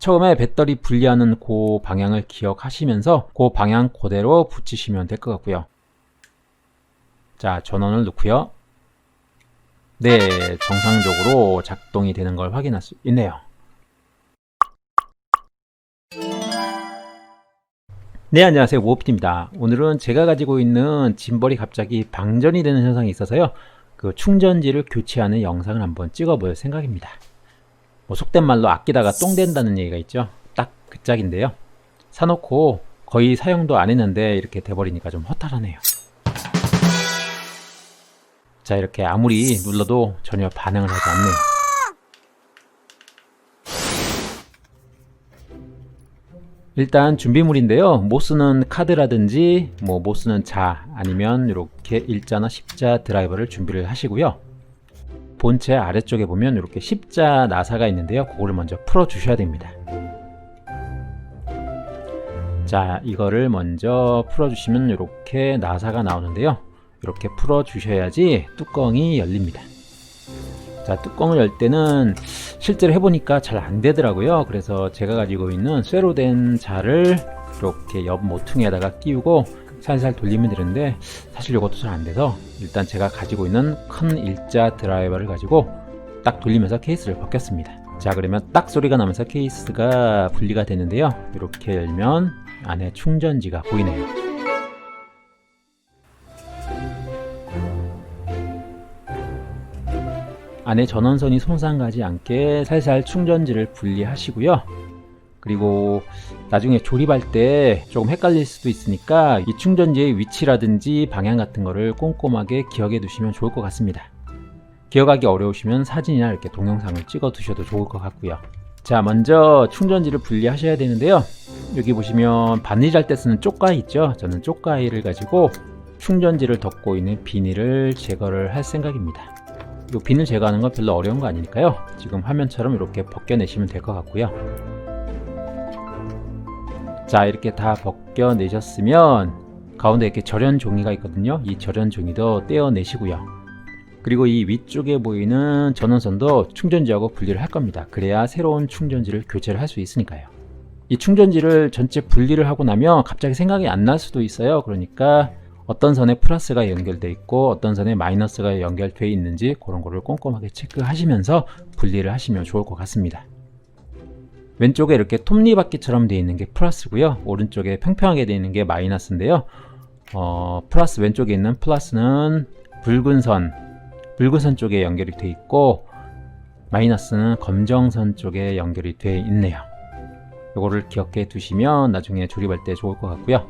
처음에 배터리 분리하는 그 방향을 기억하시면서 그 방향 그대로 붙이시면 될 것 같고요. 자, 전원을 넣고요. 네, 정상적으로 작동이 되는 걸 확인할 수 있네요. 네, 안녕하세요. 모피입니다. 오늘은 제가 가지고 있는 짐벌이 갑자기 방전이 되는 현상이 있어서요. 그 충전지를 교체하는 영상을 한번 찍어볼 생각입니다. 뭐 속된 말로 아끼다가 똥 된다는 얘기가 있죠. 딱 그 짝인데요. 사놓고 거의 사용도 안 했는데 이렇게 돼버리니까 좀 허탈하네요. 자, 이렇게 아무리 눌러도 전혀 반응을 하지 않네요. 일단 준비물인데요. 못 쓰는 카드라든지 뭐 못 쓰는 자 아니면 이렇게 일자나 십자 드라이버를 준비를 하시고요. 본체 아래쪽에 보면 이렇게 십자 나사가 있는데요. 그거를 먼저 풀어 주셔야 됩니다. 자, 이거를 먼저 풀어 주시면 이렇게 나사가 나오는데요. 이렇게 풀어 주셔야지 뚜껑이 열립니다. 자, 뚜껑을 열 때는 실제로 해보니까 잘 안 되더라고요. 그래서 제가 가지고 있는 쇠로 된 자를 이렇게 옆 모퉁이에다가 끼우고 살살 돌리면 되는데 사실 이것도 잘 안 돼서 일단 제가 가지고 있는 큰 일자 드라이버를 가지고 딱 돌리면서 케이스를 벗겼습니다. 자, 그러면 딱 소리가 나면서 케이스가 분리가 되는데요. 이렇게 열면 안에 충전지가 보이네요. 안에 전원선이 손상가지 않게 살살 충전지를 분리하시고요. 그리고 나중에 조립할 때 조금 헷갈릴 수도 있으니까 이 충전지의 위치라든지 방향 같은 거를 꼼꼼하게 기억해 두시면 좋을 것 같습니다. 기억하기 어려우시면 사진이나 이렇게 동영상을 찍어 두셔도 좋을 것 같고요. 자, 먼저 충전지를 분리하셔야 되는데요. 여기 보시면 바느질 때 쓰는 쪽가위 있죠? 저는 쪽가위를 가지고 충전지를 덮고 있는 비닐을 제거를 할 생각입니다. 이 비닐 제거하는 건 별로 어려운 거 아니니까요. 지금 화면처럼 이렇게 벗겨내시면 될 것 같고요. 자, 이렇게 다 벗겨내셨으면 가운데 이렇게 절연 종이가 있거든요. 이 절연 종이도 떼어내시고요. 그리고 이 위쪽에 보이는 전원선도 충전지하고 분리를 할 겁니다. 그래야 새로운 충전지를 교체를 할 수 있으니까요. 이 충전지를 전체 분리를 하고 나면 갑자기 생각이 안 날 수도 있어요. 그러니까 어떤 선에 플러스가 연결돼 있고 어떤 선에 마이너스가 연결돼 있는지 그런 거를 꼼꼼하게 체크하시면서 분리를 하시면 좋을 것 같습니다. 왼쪽에 이렇게 톱니바퀴처럼 되어 있는 게 플러스고요. 오른쪽에 평평하게 되어 있는 게 마이너스인데요. 어, 플러스 왼쪽에 있는 플러스는 붉은 선, 붉은 선 쪽에 연결이 되어 있고 마이너스는 검정선 쪽에 연결이 되어 있네요. 이거를 기억해 두시면 나중에 조립할 때 좋을 것 같고요.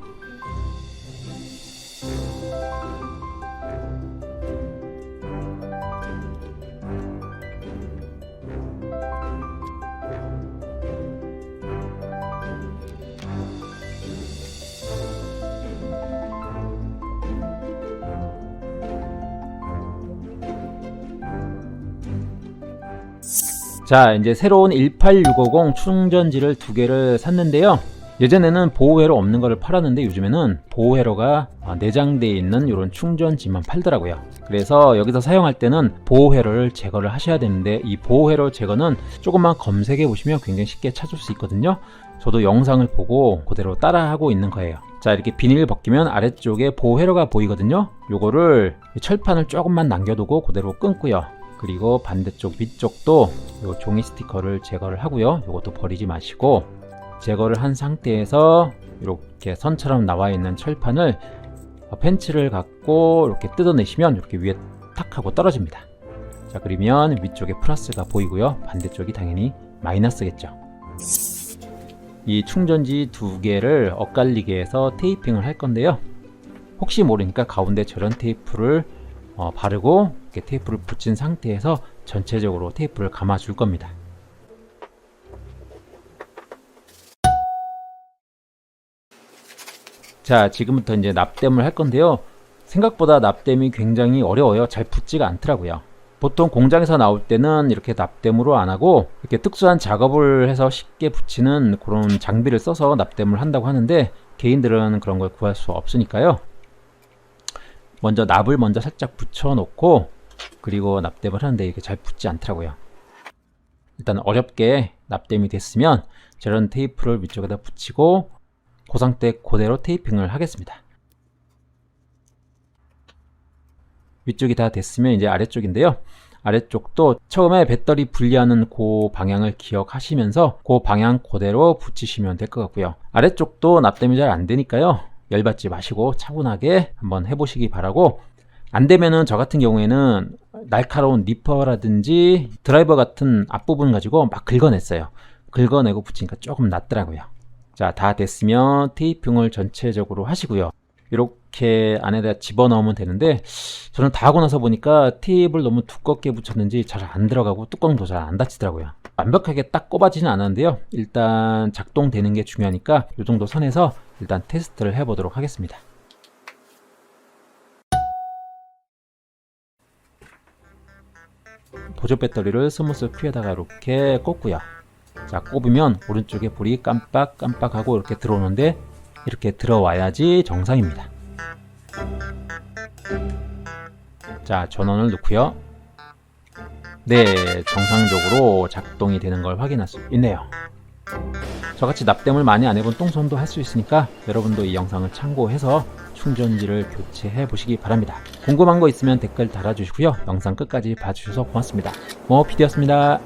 자, 이제 새로운 18650 충전지를 두 개를 샀는데요. 예전에는 보호회로 없는 거를 팔았는데 요즘에는 보호회로가 내장되어 있는 이런 충전지만 팔더라고요. 그래서 여기서 사용할 때는 보호회로를 제거를 하셔야 되는데 이 보호회로 제거는 조금만 검색해 보시면 굉장히 쉽게 찾을 수 있거든요. 저도 영상을 보고 그대로 따라하고 있는 거예요. 자, 이렇게 비닐을 벗기면 아래쪽에 보호회로가 보이거든요. 요거를 철판을 조금만 남겨두고 그대로 끊고요. 그리고 반대쪽 위쪽도 요 종이 스티커를 제거를 하고요. 이것도 버리지 마시고 제거를 한 상태에서 이렇게 선처럼 나와 있는 철판을 펜치를 갖고 이렇게 뜯어내시면 이렇게 위에 탁 하고 떨어집니다. 자, 그러면 위쪽에 플러스가 보이고요. 반대쪽이 당연히 마이너스겠죠. 이 충전지 두 개를 엇갈리게 해서 테이핑을 할 건데요. 혹시 모르니까 가운데 저런 테이프를 어, 바르고 이렇게 테이프를 붙인 상태에서 전체적으로 테이프를 감아 줄 겁니다. 자, 지금부터 이제 납땜을 할 건데요. 생각보다 납땜이 굉장히 어려워요. 잘 붙지가 않더라고요. 보통 공장에서 나올 때는 이렇게 납땜으로 안 하고 이렇게 특수한 작업을 해서 쉽게 붙이는 그런 장비를 써서 납땜을 한다고 하는데 개인들은 그런 걸 구할 수 없으니까요. 먼저 납을 먼저 살짝 붙여 놓고 그리고 납땜을 하는데 이게 잘 붙지 않더라고요. 일단 어렵게 납땜이 됐으면 저런 테이프를 위쪽에다 붙이고 그 상태 그대로 테이핑을 하겠습니다. 위쪽이 다 됐으면 이제 아래쪽인데요. 아래쪽도 처음에 배터리 분리하는 그 방향을 기억하시면서 그 방향 그대로 붙이시면 될 것 같고요. 아래쪽도 납땜이 잘 안 되니까요. 열받지 마시고 차분하게 한번 해보시기 바라고 안 되면은 저 같은 경우에는 날카로운 니퍼라든지 드라이버 같은 앞부분 가지고 막 긁어냈어요. 긁어내고 붙이니까 조금 낫더라고요. 자, 다 됐으면 테이핑을 전체적으로 하시고요. 이렇게 안에다 집어넣으면 되는데 저는 다 하고 나서 보니까 테이프를 너무 두껍게 붙였는지 잘 안 들어가고 뚜껑도 잘 안 닫히더라고요. 완벽하게 딱 꼽아지는 않았는데요. 일단 작동되는 게 중요하니까 이 정도 선에서 일단 테스트를 해보도록 하겠습니다. 보조 배터리를 스무스 큐에다가 이렇게 꽂고요. 자 꼽으면 오른쪽에 불이 깜빡깜빡하고 이렇게 들어오는데 이렇게 들어와야지 정상입니다. 자 전원을 넣고요. 네 정상적으로 작동이 되는 걸 확인할 수 있네요. 저같이 납땜을 많이 안 해본 똥손도 할 수 있으니까 여러분도 이 영상을 참고해서 충전지를 교체해 보시기 바랍니다. 궁금한 거 있으면 댓글 달아주시고요. 영상 끝까지 봐주셔서 고맙습니다. 뭐 피디였습니다.